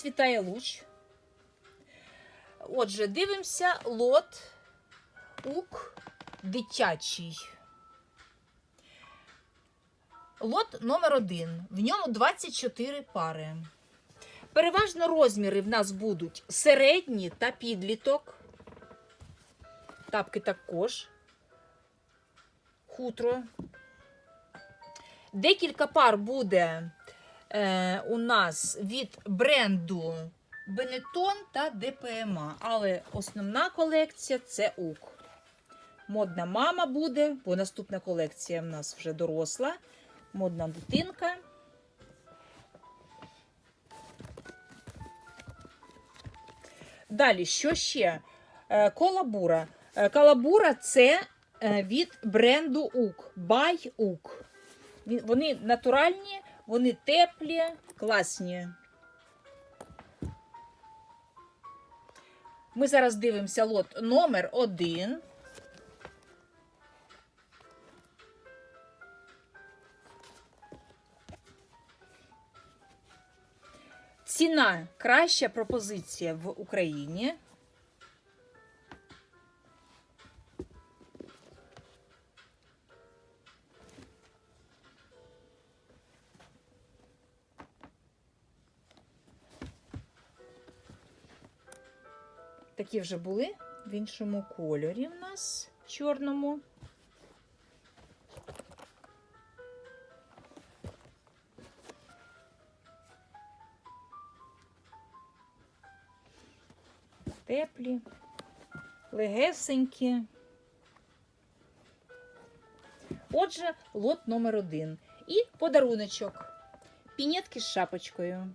Світає луч. Отже, дивимося лот ук дитячий. Лот номер один. В ньому 24 пари. Переважно розміри в нас будуть середні та підліток. Тапки також. Хутро. Декілька пар буде е, у нас від бренду Benetton та DPMA. Але основна колекція це УК. Модна мама буде, бо наступна колекція в нас вже доросла. Модна дитинка. Далі, що ще? Е, Колабура. Е, Калабура це е, від бренду УК. By УК. Вони натуральні, вони теплі, класні. Ми зараз дивимося лот номер один. Ціна краща пропозиція в Україні. Такі вже були в іншому кольорі в нас чорному. Теплі, легесенькі. Отже, лот номер один. І подаруночок. Пінетки з шапочкою.